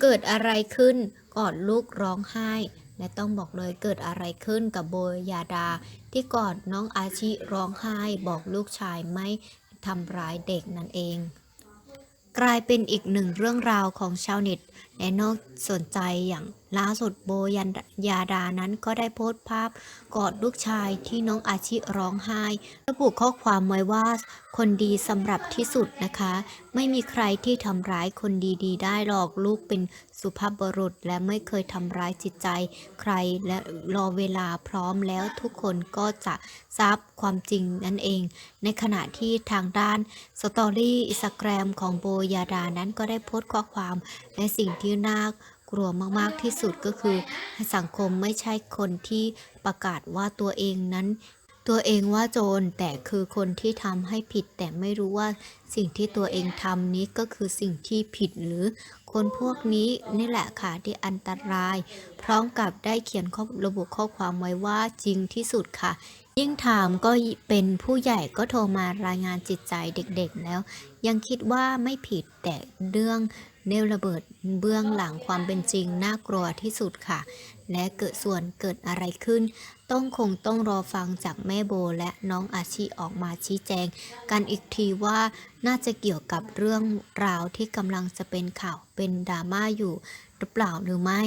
เกิดอะไรขึ้นก่อนลูกร้องไห้ และต้องบอกเลยเกิดอะไรขึ้นกับโบยาดา ที่ก่อนน้องอาชิร้องไห้ บอกลูกชายไม่ทำร้ายเด็กนั่นเอง กลายเป็นอีกหนึ่งเรื่องราวของชาวเน็ตและนอกสนใจอย่างล่าสุดโบยันยาดานั้นก็ได้โพสต์ภาพกอดลูกชายที่น้องอาชิร้องไห้ ระบุข้อความไว้ว่า คนดีสำหรับที่สุดนะคะ ไม่มีใครที่ทำร้ายคนดีๆ ได้หรอกลูกเป็นสุภาพบุรุษ และไม่เคยทำร้ายจิตใจใครและรอเวลาพร้อมแล้วทุกคนก็จะทราบความจริงนั่นเอง ในขณะที่ทางด้านสตอรี่อิสแกรมของโบยาดานั้นก็ได้โพสต์ข้อความและสิ่งที่น่า กลัวมากๆที่สุดก็คือ สังคมไม่ใช่คนที่ประกาศว่าตัวเองนั้น ตัวเองว่าโจรแต่คือคนที่ทำให้ผิด แต่ไม่รู้ว่าสิ่งที่ตัวเองทำนี้ก็คือสิ่งที่ผิดหรือคนพวกนี้นี่แหละค่ะที่อันตราย พร้อมกับได้เขียนข้อระบุข้อความไว้ว่าจริงที่สุดค่ะ ยิ่งถามก็เป็นผู้ใหญ่ก็โทรมารายงานจิตใจเด็กๆแล้ว ยังคิดว่าไม่ผิดแต่เรื่องเนวระเบิดเบื้องหลังความเป็นจริงน่ากลัวที่สุดค่ะ และเกิดส่วนเกิดอะไรขึ้น ต้องคงต้องรอฟังจากแม่โบและน้องอาชีออกมาชี้แจง กันอีกทีว่าน่าจะเกี่ยวกับเรื่องราวที่กำลังจะเป็นข่าวเป็นดราม่าอยู่หรือเปล่าหรือไม่